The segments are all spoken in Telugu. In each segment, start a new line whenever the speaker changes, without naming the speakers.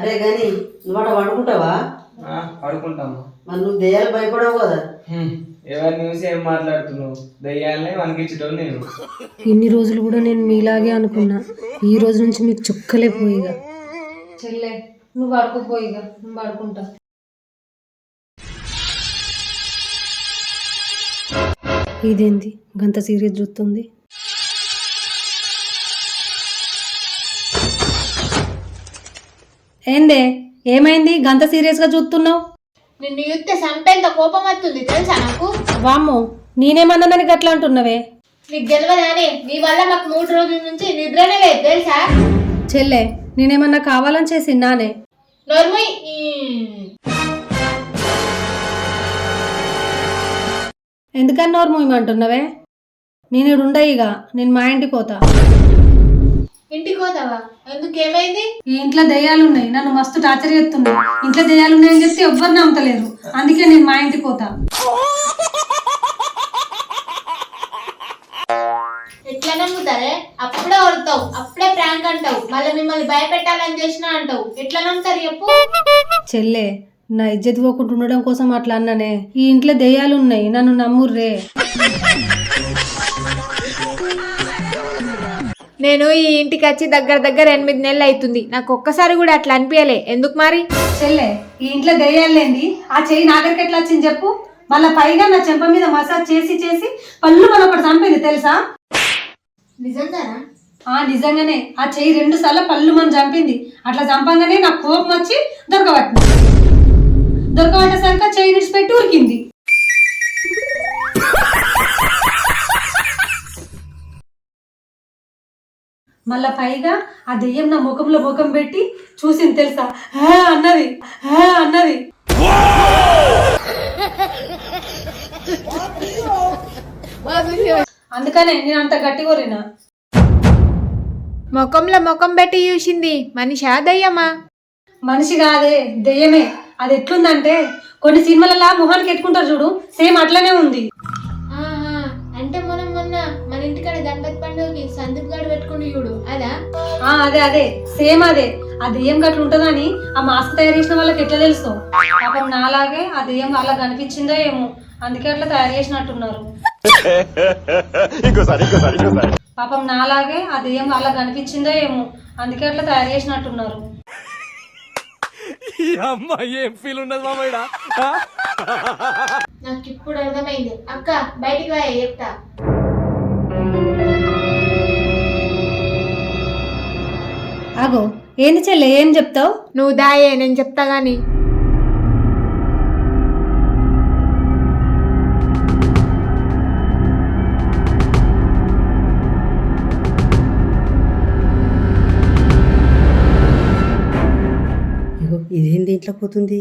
అరే కానీ నువ్వు అక్కడ వండుకుంటావా?
ఆ, పడుకుంటాము
మరి నువ్వు దెయ్యాలు భయపడవు కదా.
ఎవరిని చూసి ఏం మాట్లాడుతున్నావు? దయ్యాలనే వణికించడం నేను.
ఇన్ని రోజులు కూడా నేను మీలాగే అనుకున్నా. ఈ రోజు నుంచి మీకు చుక్కలే పోయిగా. చెల్లె నువ్వు పడుకోపోయిగా నువ్వు పడుకుంటా ఇదేంది? గంత సీరియస్ చూస్తుంది? ఏందే? ఏమైంది? గంత సీరియస్గా చూస్తున్నావు?
నిన్ను యుద్ధ సంపేంత కోపం వస్తుంది తెలుసా నాకు?
వామ్మో నేనేమన్నానని గట్లా అంటున్నవే?
నీకు తెలియదానే నీ వల్ల మాకు మూడు రోజుల నుంచి నిద్రనే లేదు తెలుసా?
చెల్లె నేనేమన్నా కావాలని చేసి నానే?
నోర్మయ్
ఎందుకని నోరు మూయమంటున్నవే నేను ఇక నేను మా ఇంటికి పోతా.
ఇంటికి పోతావా? ఎందుకు? ఏమైంది?
ఈ ఇంట్లో దయ్యాలు ఉన్నాయి నన్ను మస్తు టార్చర్ చేస్తున్నాయి. ఇంట్లో దయ్యాలు ఉన్నాయని చెప్తే ఎవ్వరు నమ్మతలేరు అందుకే నేను మా ఇంటికి పోతా.
ఎట్లా నమ్ముతారే? అప్పుడే వడతావు. అప్పుడే ప్రాంక్ అంటావు. మళ్ళీ మిమ్మల్ని భయపెట్టాలని చేసినా అంటావు. ఎట్లా నమ్ముతారు చెప్పు.
చెల్లె నా ఇజ్జత్ పోకుండా ఉండడం కోసం అట్లా అన్నానే. ఈ ఇంట్లో దయ్యాలు ఉన్నాయి నన్ను నమ్ముర్రే.
నేను ఈ ఇంటికి వచ్చి దగ్గర దగ్గర ఎనిమిది నెలలు అవుతుంది. నాకు ఒక్కసారి కూడా అట్లా అనిపించలే ఎందుకు మరి?
చెల్లె ఈ ఇంట్లో దయ్యాలు లేంది. ఆ చెయ్యి నా దగ్గరికి ఎట్లా వచ్చింది చెప్పు. మళ్ళా పైగా నా చెంప మీద మసాజ్ చేసి చేసి పళ్ళు మన ఒకటి చంపింది తెలుసా?
నిజంగానా?
ఆ నిజంగానే. ఆ చెయ్యి రెండు సార్లు పళ్ళు మనం చంపింది. అట్లా చంపంగానే నాకు కోపం వచ్చి దొరకబట్టింది. దొరకబట్టేసరికి చెయ్యి విడిచిపెట్టి ఉరికింది. మళ్ళా పైగా ఆ దెయ్యం నా ముఖంలో ముఖం పెట్టి చూసింది తెలుసా? హే అన్నది హే అన్నది. అందుకనే నేను అంత గట్టి కోరినా
ముఖంలో ముఖం పెట్టి చూసింది మనిషా దయ్యమా?
మనిషి కాదే దెయ్యమే. అది ఎట్లుందంటే కొన్ని సినిమాలలో మొహానికి ఎట్టుకుంటారు చూడు సేమ్ అట్లనే ఉంది.
గణపతి పండుగకి సందీప్ గారు పెట్టుకుని చూడు. అదా?
ఆ అదే అదే. సేమ్ అదే. ఆ దెయ్యం గట్ల ఉంటుందని ఆ మాస్క్ తయారు చేసిన వాళ్ళకి ఎట్లా తెలుసు? పాపం నాలాగే ఆ దెయ్యం వాళ్ళకి కనిపించిందో ఏమో. అందుకే అట్లా తయారు చేసినట్టున్నారు. పాపం నాలాగే ఆ దెయ్యం వాళ్ళకి కనిపించిందో ఏమో. అందుకే అట్లా తయారు చేసినట్టున్నారు.
నాకు ఇప్పుడు అర్థమైంది. అక్క బయటికి పోయా చెప్తా.
ఆగో ఏంది చెల్లె ఏం చెప్తావు?
నువ్వు దాయే నేను చెప్తా గాని.
ఇగో ఇదేం దీంట్లో పోతుంది?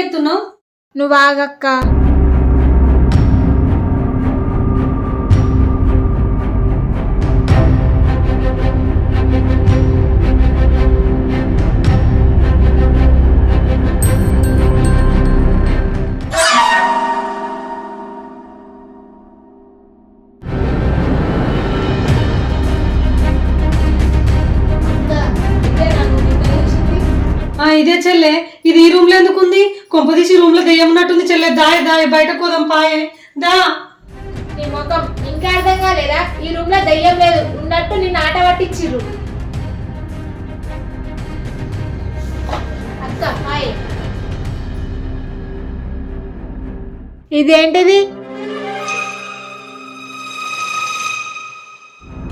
దెయ్యం
నువ్వు ఆగక్క.
కొంపదీసి రూమ్లో దెయ్యం ఉన్నట్టుంది చెల్లె? దాయ దాయ బయట కోదాం పాయే. దా.
నీ ముఖం ఇంకా అర్థం కాలేదా? ఈ రూమ్లో దయ్యం లేదు. ఉన్నట్టు నిన్ను ఆట పట్టించిర్రు. అక్క హాయ్ ఇదేంటిది?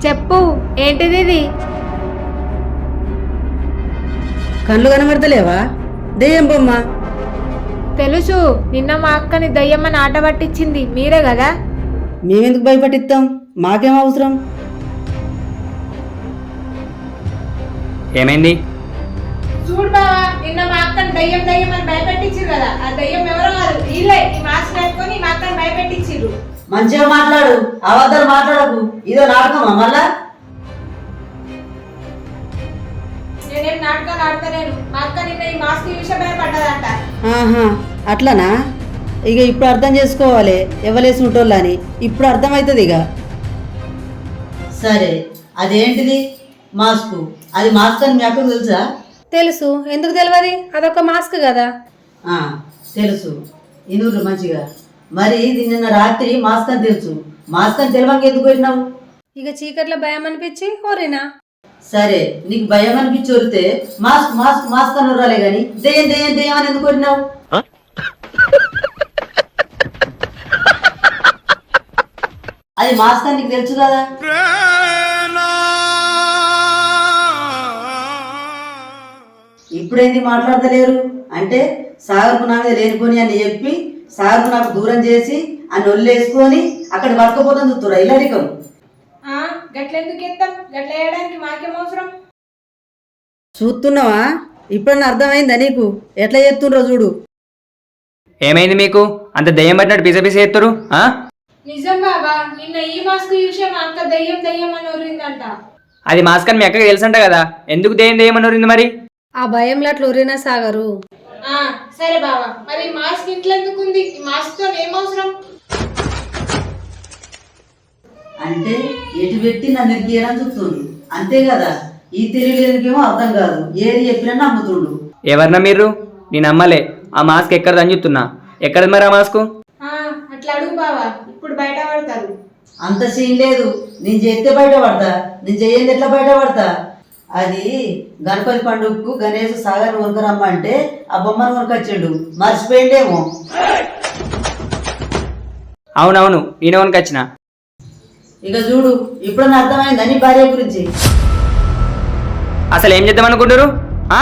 చెప్పు ఏంటిది ఇది?
కళ్ళు కనబడతలేవా? దెయ్యం బొమ్మ.
తెలుసు నిన్న మా అక్కని దయ్యమ్మని ఆట పట్టించింది. మీరే కదా?
మేమెందుకు భయపట్టిస్తాం? మాకేం అవసరం?
ఏమైంది?
చూడు బావా నిన్న మా అక్కని దయ్యం దయ్యం అని భయపెట్టించిర్రు కదా. ఆ దయ్యం ఎవరో కాదు. వీళ్ళే ఈ మాస్క్ వేసుకొని మా అక్కని భయపెట్టించిర్రు.
మంచిగా మాట్లాడు అబద్ధాలు మాట్లాడకు. ఇదో నాటకమా మళ్ళా?
నేనేం నాటకాలు ఆడతలేను మా అక్క నిన్న ఈ మాస్క్ చూసే భయపడ్డదంట
ఆహా అట్లనా? ఇక ఇప్పుడు అర్థం చేసుకోవాలి. ఎవలేసి ఉంటోళ్ళని. ఇప్పుడు అర్థమవుతుంది ఇక సరే అదేంటిది? మాస్కు. అది మాస్క్ అని మీ అక్కకు తెలుసా?
తెలుసు. ఎందుకు తెలియదు అదొక మాస్క్ కదా.
ఆ, తెలుసు. ఇనురు మంచిగా. మరి ఇది నిన్న రాత్రి మాస్క్ అని తెలుసు. మాస్క్ అని తెలివంగా ఎందుకు పోయినావు?
ఇక చీకట్లో భయం అనిపించి ఓరేనా.
సరే నీకు భయం అనిపించి వరితే మాస్క్ మాస్క్ మాస్క్ అని రాలే కానీ దెయ్యం దెయ్యం దెయ్యం అని ఎందుకు వరినావు అది మాస్క్ అని నీకు తెలుసు కదా? ఇప్పుడేంది మాట్లాడతలేరు? అంటే సాగర్కు నా మీద లేనిపోని అని చెప్పి సాగర్కు నాకు దూరం చేసి అని ఒళ్ళేసుకొని అక్కడ పట్టుకపోతుంది చూస్తురా ఇల్లరికం.
గట్లెందుకు ఎత్తాం? గట్ల వేయడానికి మాకేం అవసరం?
చూస్తున్నావా? ఇప్పుడన్నా అర్థమైందా నీకు? ఎట్లా చేస్తుండ్రో చూడు.
ఏమైంది మీకు? అంత దయ్యం పట్టినట్టు పిస పిస ఎత్తురు ఆ?
నిజం బాబా నిన్న ఈ మాస్క్ చూసే మా అక్క దయ్యం దయ్యం అని ఊరిందంట.
అది మాస్క్ అని మీ అక్కకి తెలుసంట కదా? ఎందుకు దయ్యం దయ్యం అని ఊరింది మరి?
ఆ భయంలో అట్లా ఒరేనా సాగరు.
ఆ, సరే బాబా. మరి ఈ మాస్క్ ఇంట్లో ఎందుకు ఉంది? ఈ మాస్క్తో ఏం అవసరం?
అంటే ఎటు పెట్టి నన్ను గీరని చూస్తుండు అంతే కదా? ఈ తెలియలేనికేమో అర్థం కాదు. ఏది చెప్పినా నమ్ముతుండు.
ఎవరన్నా మీరు? నేను నమ్మలే. ఆ మాస్క్ ఎక్కడదని చెప్తున్నా ఎక్కడది మరి ఆ మాస్క్?
ఆ, అట్లా అడుగు బావా. ఇప్పుడు బయట పడతారు.
అంత సీన్ లేదు. నేను చేస్తే బయట పడతా. నేను చేయండి ఎట్లా బయట పడతా? అది గణపతి పండుగకు గణేష్ సాగర్ కొనుకరమ్మంటే ఆ బొమ్మను కొనుకొచ్చిండు. మర్చిపోయిండేమో.
అవునవును నేను వచ్చిన
ఇక చూడు ఇప్పుడు నాకు అర్థమైంది నీ భార్య గురించి?
అసలు ఏం చేద్దాం అనుకుంటారు ఆ?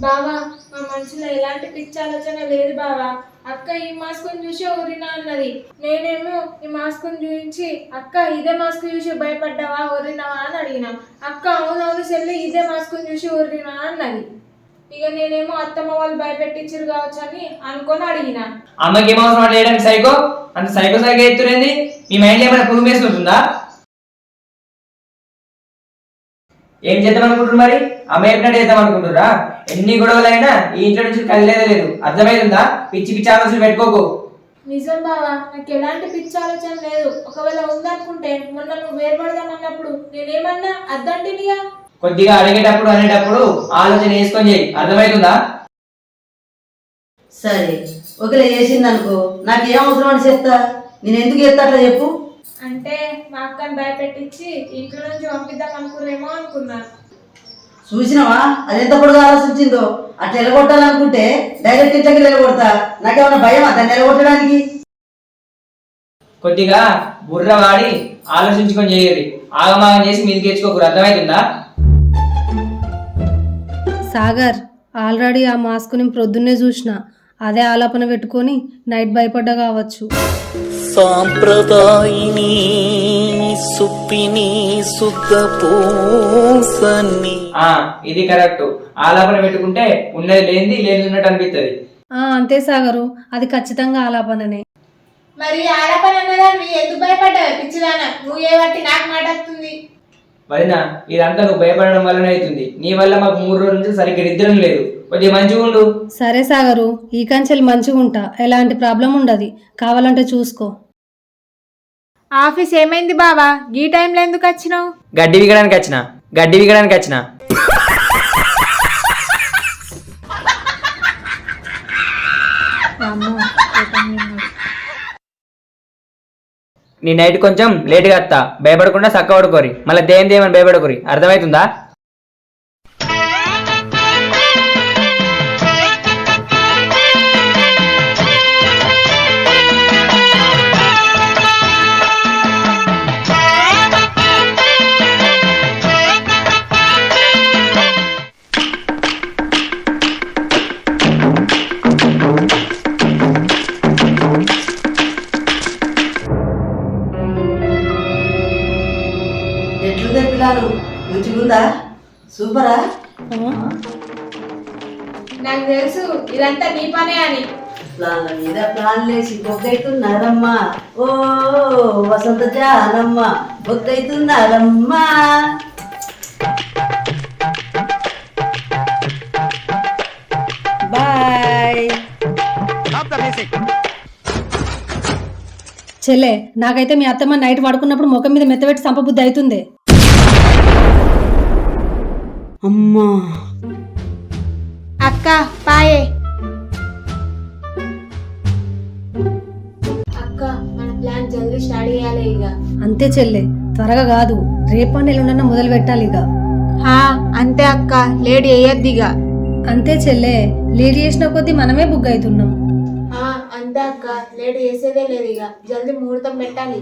బావా మా మనసులో ఎలాంటి పిచ్చి ఆలోచన లేదు బావా. అక్క ఈ మాస్క్ చూసి ఊరినా అన్నది. నేనేమో ఈ మాస్క్ చూపించి అక్క ఇదే మాస్క్ చూసి భయపడ్డావా ఊరినావా అని అడిగిన. అక్క అవునవును చెల్లి ఇదే మాస్క్ చూసి ఊరినా అన్నది. ఇక నేనేమో అత్తమ్మ వాళ్ళు భయపెట్టించారు కావచ్చు అని అనుకొని అడిగిన.
అమ్మకి సైకో? అంత సైకో సైకో ఎత్తురేంది మీ మైండ్ ఏమైనా పురుగు వేసుకుంటుందా? ఏం చేద్దాం అనుకుంటున్నారు మరి? అమ్మ చెప్పినట్టు చేద్దాం అనుకుంటున్నారా ఎన్ని గొడవలైనా ఈ ఇంట్లో నుంచి కదిలేదే లేదు. అర్థమైందా? పిచ్చి పిచ్చి ఆలోచనలు పెట్టుకోకు.
నిజం బావా నాకు ఎలాంటి పిచ్చి ఆలోచన లేదు. ఒకవేళ ఉందనుకుంటే మొన్న నువ్వు వేరుపడదాం అన్నప్పుడు నేనేమన్నా అద్దంటినిగా
కొద్దిగా అడిగేటప్పుడు అనేటప్పుడు ఆలోచన వేసుకొని చేయి అర్థమవుతుందా
సరే. అనుకో నాకు ఏం అవసరం అని చెప్తా? నేను ఎందుకు చెప్తా అట్లా చెప్పు?
అంటే మా అక్కని భయపెట్టించి ఇంట్లో నుంచి పంపిద్దాం అనుకున్నారేమో అనుకున్నా.
చూసినావా? అది ఎంత పొడుగా ఆలోచించిందో? అట్లా నిలగొట్టాలనుకుంటే డైరెక్ట్ ఇంట్లోకి నిలగొడతా నాకేమన్నా భయం దాన్ని నిలగొట్టడానికి
కొద్దిగా బుర్ర వాడి ఆలోచించుకొని చేయాలి ఆగమాగం చేసి మీదకి తెచ్చుకోకూడదు అర్థమవుతుందా
సాగర్ ఆల్రెడీ ఆ మాస్క్ నేను ప్రొద్దున్నే చూసిన. అదే ఆలాపన పెట్టుకొని నైట్ భయపడ్డా కావచ్చు.
సాంప్రదాయిని సుప్పిని
ఆ ఇది కరెక్ట్. ఆలాపన పెట్టుకుంటే ఉన్నది లేనిది లేని ఉన్నట్టు అనిపిస్తుంది
ఆ అంతే సాగరు. అది ఖచ్చితంగా ఆలాపననే.
మరి అన్నదాన్ని ఎందుకు భయపడ్డావు పిచ్చిదాన? నువ్వు ఏ బట్టి నాకు మాట వస్తుంది
వదిన ఇదంతా నువ్వు భయపడడం వల్లనే అవుతుంది. నీ వల్ల మాకు మూడు రోజుల నుంచి సరిగ్గా నిద్రం లేదు. కొద్దిగా మంచిగా ఉండు.
సరే సాగరు ఈ కంచెలు మంచిగా ఉంటా. ఎలాంటి ప్రాబ్లం ఉండదు. కావాలంటే చూసుకో.
ఆఫీస్ ఏమైంది బావా? ఈ టైంలో ఎందుకు వచ్చినావు?
గడ్డి విగడానికి వచ్చిన. గడ్డి విగడానికి వచ్చిన. నీ నైట్ కొంచెం లేట్గా వస్తా భయపడకుండా చక్క పడుకోరి మళ్ళీ దేని దేమని భయపడకోరి అర్థమవుతుందా
తెలుసు? ఇదంతా నీ పనే అని.
ప్లాన్ల మీద ప్లాన్ లేసి బొగ్గైతున్నారమ్మా. ఓ వసంత జానమ్మ బొగ్గైతున్నారమ్మా. బాయ్.
చెల్లె నాకైతే మీ అత్తమ్మ నైట్ పడుకున్నప్పుడు ముఖం మీద మెత్తబెట్టి సంపబుద్ధి అవుతుంది.
అమ్మా.
అక్క పాయే అక్క మన ప్లాన్ జల్దీ స్టార్ట్ చేయాలి ఇక.
అంతే చెల్లె త్వరగా కాదు రేపా నెల్లుండన్న మొదలు పెట్టాలి ఇక.
హా అంతే అక్క లేట్ వేయద్దు ఇక.
అంతే చెల్లె లేడీ చేసిన కొద్దీ మనమే బుక్ అవుతున్నాం
అంతే అక్క లేట్ చేసేదే లేదు ఇక. జల్దీ ముహూర్తం పెట్టాలి.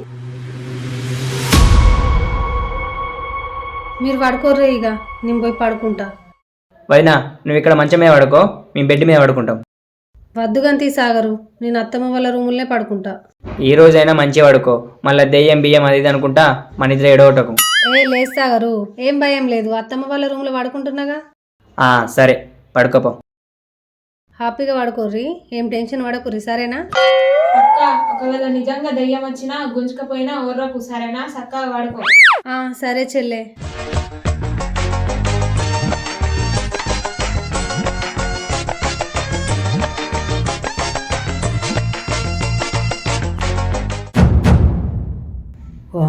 మీరు పడుకోర్రే ఇక నేను పోయి పడుకుంటా.
వదినా నువ్వు ఇక్కడ మంచం మీద పడుకో మేము బెడ్ మీద పడుకుంటాం.
వద్దుగంతి సాగరు నేను అత్తమ్మ వాళ్ళ రూములనే పడుకుంటా.
ఈ రోజైనా మంచిగా పడుకో మళ్ళీ దెయ్యం బియ్యం అది ఇది అనుకుంటా మన ఇద్దరు ఎడవటకు
ఏ లేదు సాగరు ఏం భయం లేదు అత్తమ్మ వాళ్ళ రూమ్లో పడుకుంటున్నాగా?
ఆ, సరే పడుకోపో
హ్యాపీగా పడుకోర్రి ఏం టెన్షన్ పడకుర్రి సరేనా?
అక్క ఒకవేళ నిజంగా దెయ్యం వచ్చినా గుంజుకపోయినా ఓర్రకు సరేనా? చక్కగా వాడుకో
ఆ, సరే చెల్లె.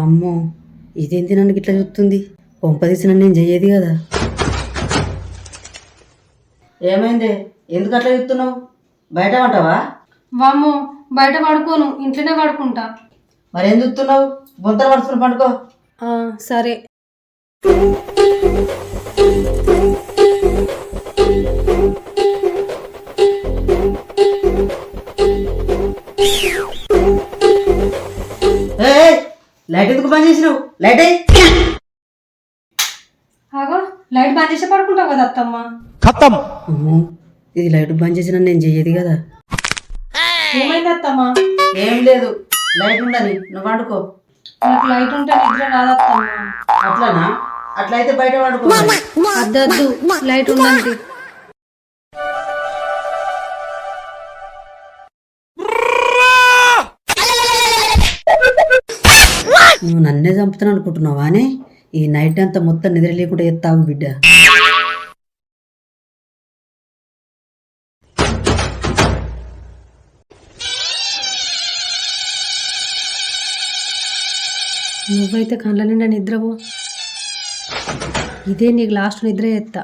అమ్మో ఇదేంటి నన్ను ఇట్లా చూస్తుంది? పంపదీసిన నేను చెయ్యేది కదా. ఏమైంది? ఎందుకు అట్లా చెప్తున్నావు? బయట ఉంటావా
వామ్మో బయట పడుకోను ఇంట్లోనే పడుకుంటా.
మరి ఏం చూస్తున్నావు బొంతలు పడుచుకుని పండుకో
సరే.
లైట్ ఎందుకు బంద్ చేసినావు? లైట్
ఆగో లైట్ బంద్ చేసి పడుకుంటావు కదా అత్తమ్మ.
అమ్మో ఇది లైట్ బంద్ చేసిన నేను చెయ్యేది కదా.
ఏమైంది అత్తమ్మ?
ఏం లేదు లైట్ ఉండని నువ్వు వండుకో.
నాకు లైట్ ఉంటే నిద్ర రాదత్తమ్మ
అట్లానా? అట్లయితే బయట వండుకో.
అద్దద్దు లైట్ ఉండండి
నువ్వు నన్నే చంపుతాను అనుకుంటున్నావా అని? ఈ నైట్ అంతా మొత్తం నిద్ర లేకుండా ఎత్తావు బిడ్డ.
నువ్వైతే కళ్ళ నిండా నిద్రపో. ఇదే నీకు లాస్ట్ నిద్ర ఎత్తా.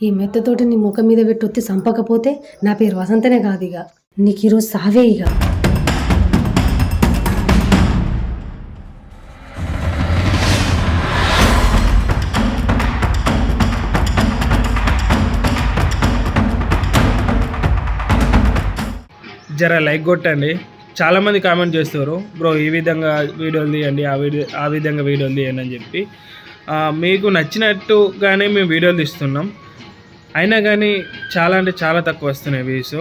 ఈ మెత్తతోటి నీ ముఖం మీద పెట్టి వచ్చి చంపకపోతే నా పేరు వసంతనే కాదు ఇక. నీకు ఈరోజు సావే ఇక.
జర లైక్ కొట్టండి. చాలామంది కామెంట్ చేస్తారు బ్రో ఈ విధంగా వీడియోలు తీయండి ఆ వీడియో ఆ విధంగా వీడియోలు తీయండి అని చెప్పి. మీకు నచ్చినట్టుగానే మేము వీడియోలు తీస్తున్నాం. అయినా కానీ చాలా అంటే చాలా తక్కువ వస్తున్నాయి వ్యూస్.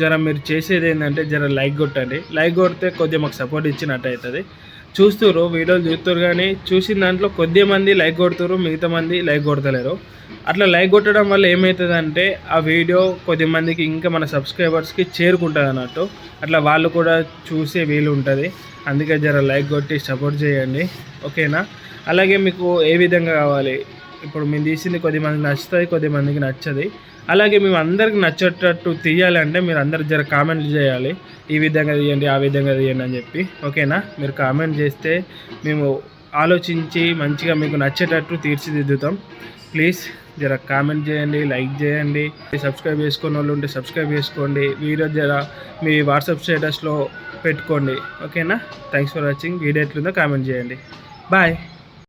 జర మీరు చేసేది ఏంటంటే జర లైక్ కొట్టండి. లైక్ కొడితే కొద్దిగా మాకు సపోర్ట్ ఇచ్చినట్టు అవుతుంది. చూస్తున్నారు వీడియోలు చూస్తారు కానీ చూసిన దాంట్లో కొద్ది మంది లైక్ కొడుతున్నారు మిగతా మంది లైక్ కొడతలేరు. అట్లా లైక్ కొట్టడం వల్ల ఏమవుతుందంటే ఆ వీడియో కొద్ది మందికి ఇంకా మన సబ్స్క్రైబర్స్కి చేరుకుంటుంది అన్నట్టు అట్లా వాళ్ళు కూడా చూసే వీలు ఉంటుంది. అందుకే జర లైక్ కొట్టి సపోర్ట్ చేయండి. ఓకేనా అలాగే మీకు ఏ విధంగా కావాలి? ఇప్పుడు మేము తీసింది కొద్దిమందికి నచ్చుతుంది కొద్దిమందికి నచ్చది. అలాగే మేము అందరికి నచ్చేటట్టు తీయాలంటే మీరు అందరు జర కామెంట్లు చేయాలి. ఈ విధంగా తీయండి ఆ విధంగా తీయండి అని చెప్పి. ఓకేనా? మీరు కామెంట్ చేస్తే మేము ఆలోచించి మంచిగా మీకు నచ్చేటట్టు తీర్చిదిద్దుతాం. ప్లీజ్ జర కామెంట్ చేయండి లైక్ చేయండి. సబ్స్క్రైబ్ చేసుకున్న వాళ్ళు ఉంటే సబ్స్క్రైబ్ చేసుకోండి. వీడియో జర మీ వాట్సాప్ స్టేటస్లో పెట్టుకోండి. ఓకేనా? థ్యాంక్స్ ఫర్ వాచింగ్ వీడియో ఎట్లుందో కామెంట్ చేయండి. బాయ్